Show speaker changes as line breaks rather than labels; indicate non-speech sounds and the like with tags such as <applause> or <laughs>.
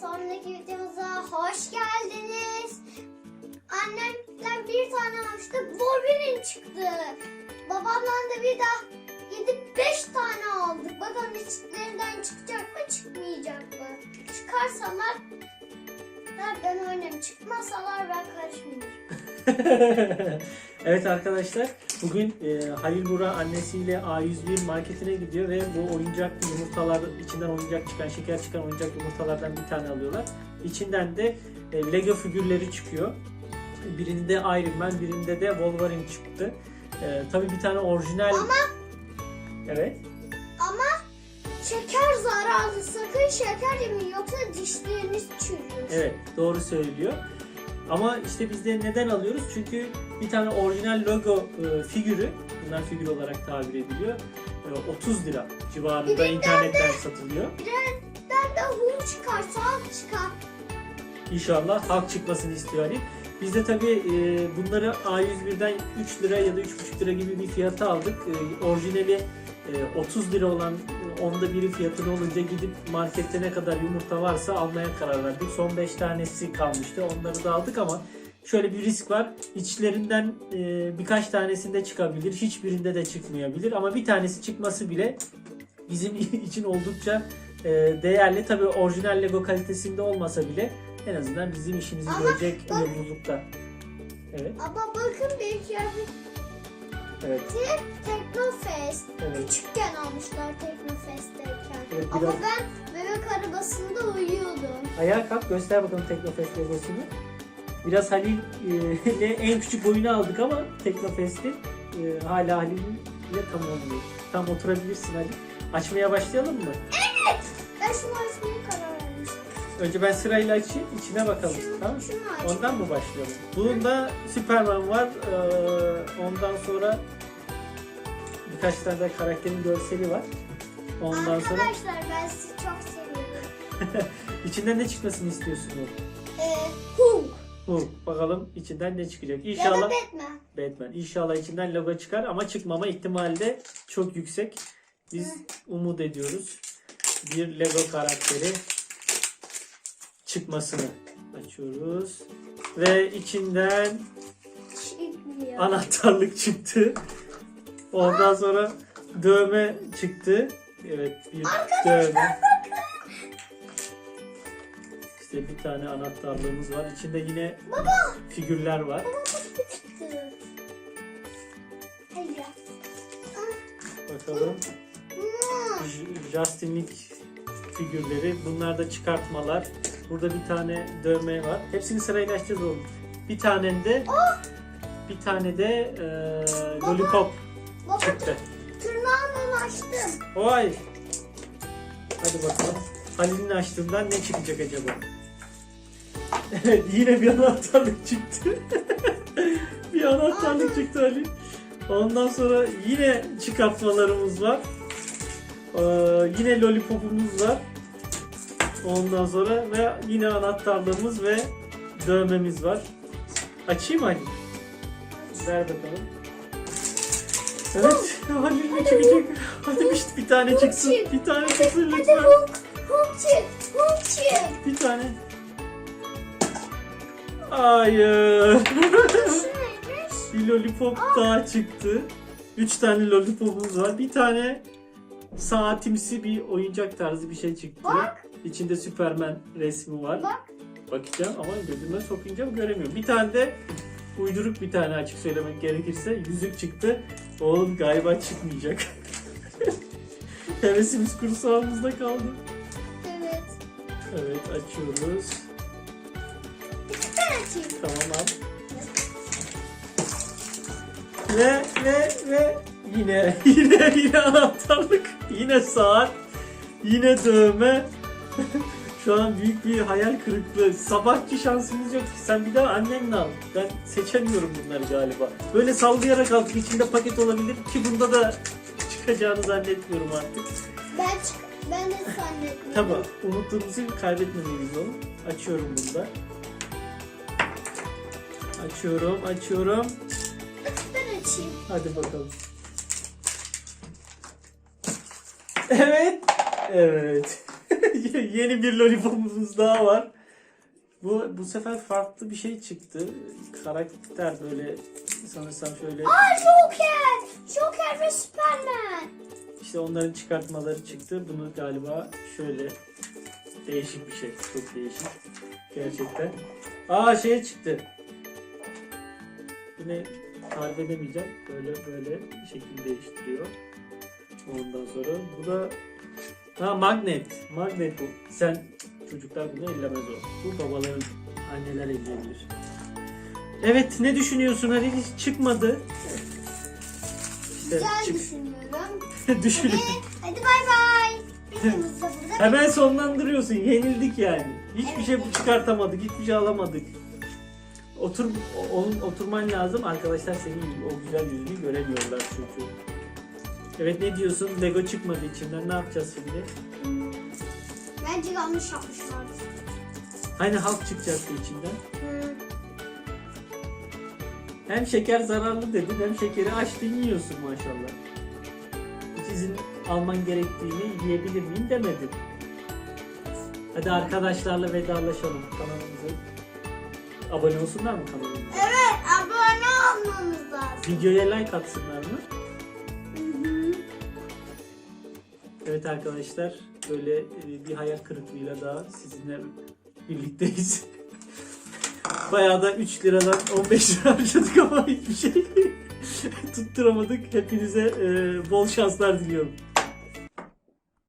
sonraki videomuza hoş geldiniz. Annemden bir tane almıştı. Wolverine çıktı. Babamdan da bir daha gidip beş tane aldık. Bakalım içlerinden çıkacak mı çıkmayacak mı? Çıkarsalar ben oynarım. Çıkmasalar ben karışmıyorum. <laughs>
evet arkadaşlar bugün e, Halil Bura annesiyle A101 marketine gidiyor ve bu oyuncak yumurtalar içinden oyuncak çıkan şeker çıkan oyuncak yumurtalardan bir tane alıyorlar. İçinden de e, Lego figürleri çıkıyor. Birinde Iron Man birinde de Wolverine çıktı. E, tabii bir tane orijinal...
Ama-
Evet.
Ama şeker zararlı. Sakın şeker yemeyin yoksa dişleriniz çürür.
Evet doğru söylüyor. Ama işte biz de neden alıyoruz? Çünkü bir tane orijinal logo e, figürü, bunlar figür olarak tabir ediliyor. e, 30 lira civarında
Bir de
internetten satılıyor.
Ben de hum çıkar, sağ çıkar.
İnşallah halk çıkmasını istiyor Ali. Biz de tabii e, bunları A101'den 3 lira ya da 3,5 lira gibi bir fiyata aldık. E, orijinali e, 30 lira olan e, onda biri fiyatını olunca gidip markette ne kadar yumurta varsa almaya karar verdik. Son 5 tanesi kalmıştı. Onları da aldık ama şöyle bir risk var. İçlerinden e, birkaç tanesinde çıkabilir. Hiçbirinde de çıkmayabilir. Ama bir tanesi çıkması bile bizim <laughs> için oldukça e, değerli. Tabii orijinal Lego kalitesinde olmasa bile en azından bizim işimizi
Ama
görecek
bak-
uyumlulukta. Evet,
Ama bakın bir kıyafeti
evet,
Teknofest.
evet.
Küçükken almışlar Teknofest'teyken.
Evet,
Ama
biraz-
ben bebek arabasında uyuyordum.
Ayağa kalk göster bakalım Teknofest logosunu. Biraz Halil e, <laughs> ile en küçük boyunu aldık ama Teknofest'i e, hala Halil'in ile tam olmuyor. Tam oturabilirsin Halil. Açmaya başlayalım mı?
Ben şunu açmaya karar vermiştim.
Önce ben sırayla açayım, içine bakalım.
Şunu,
Tamam
şunu aç.
Ondan mı başlayalım? Bunun da Superman var. Ee, ondan sonra birkaç tane de karakterin görseli var. Ondan sonra
Arkadaşlar ben sizi çok seviyorum. <laughs>
içinden ne çıkmasını istiyorsun oğlum?
Ee, Hulk.
Hulk. Bakalım içinden ne çıkacak.
Ya da
İnşallah
Batman.
Batman. İnşallah içinden logo çıkar ama çıkmama ihtimali de çok yüksek. Biz umut ediyoruz. Bir Lego karakteri çıkmasını açıyoruz. Ve içinden
Çıkmıyor.
anahtarlık çıktı. Ondan sonra dövme çıktı. Evet bir dövme. İşte bir tane anahtarlığımız var. İçinde yine figürler var. Bakalım. J- Justin Link figürleri. Bunlar da çıkartmalar. Burada bir tane dövme var. Hepsini sırayla açacağız oğlum. Bir tane de bir tane de eee lollipop
Baba
çıktı.
tırnağımla açtım.
Vay. Hadi bakalım. Halil'in açtığından ne çıkacak acaba? <laughs> Evet yine bir anahtarlık çıktı. <laughs> bir anahtarlık çıktı Halil. Ondan sonra yine çıkartmalarımız var. Ee, yine lollipopumuz var. Ondan sonra ve yine anahtarlığımız ve dövmemiz var. Açayım mı Halil? Ver bakalım. Evet, Halil ne çıkacak? Hadi bir, bir tane çıksın.
çık.
Bir tane çıksın
Hadi
lütfen.
Hulk. Hulk çık. Hulk çık.
Bir tane. Hayır. Bir lollipop daha çıktı. Üç tane lollipopumuz var. Bir tane saatimsi bir oyuncak tarzı bir şey çıktı.
Bak.
İçinde Superman resmi var.
Bak.
Bakacağım ama gözüme sokunca göremiyorum. Bir tane de uyduruk bir tane açık söylemek gerekirse yüzük çıktı. Oğlum galiba çıkmayacak. <laughs> Hevesimiz kursağımızda kaldı.
Evet.
Evet açıyoruz.
Açayım.
Tamam abi. Ve ve ve yine yine yine anahtarlık, yine saat, yine dövme. Şu an büyük bir hayal kırıklığı. Sabahki şansımız yok. Sen bir daha annenle al. Ben seçemiyorum bunları galiba. Böyle sallayarak aldık. İçinde paket olabilir ki bunda da çıkacağını zannetmiyorum artık.
Ben çık. Ben de zannetmiyorum.
Tamam. Umutlarımızı kaybetmemeliyiz oğlum. Açıyorum bunu da. Açıyorum, açıyorum.
Ben açayım.
Hadi bakalım. Evet. Evet. <laughs> Yeni bir lollipopumuz daha var. Bu bu sefer farklı bir şey çıktı. Karakter böyle sanırsam şöyle
Aa Joker! Joker ve Superman.
işte onların çıkartmaları çıktı. Bunu galiba şöyle değişik bir şey. Çok değişik. Gerçekten. Aa şey çıktı. Yine tarif edemeyeceğim. Böyle böyle şekil değiştiriyor. Ondan sonra bu da ha magnet. Magnet bu. Sen çocuklar bunu ellemez o. Bu babaların anneler elleyebilir. Evet ne düşünüyorsun Halil? Hiç çıkmadı. İşte
Güzel
çık-
düşünüyorum. <laughs>
Düşün.
Hadi, hadi bay bay. Videomuz da burada.
Hemen sonlandırıyorsun. Yenildik yani. Hiçbir şey çıkartamadık. Hiçbir şey alamadık. Otur, onun oturman lazım. Arkadaşlar senin o güzel yüzünü göremiyorlar çünkü. Evet ne diyorsun? Lego çıkmadı içinden. Ne yapacağız şimdi?
Hmm. Bence yanlış yapmışlardır.
Hani halk çıkacaktı içinden?
Hmm.
Hem şeker zararlı dedin hem şekeri açtın yiyorsun maşallah. Hiç izin alman gerektiğini yiyebilir miyim demedin. Hadi arkadaşlarla vedalaşalım kanalımıza. Abone olsunlar mı kanalımıza?
Evet abone olmamız lazım.
Videoya like atsınlar mı?
Hı hı.
Evet arkadaşlar böyle e, bir hayal kırıklığıyla daha sizinle birlikteyiz. <laughs> Bayağı da 3 liradan 15 lira harcadık ama hiçbir şey <laughs> tutturamadık. Hepinize e, bol şanslar diliyorum.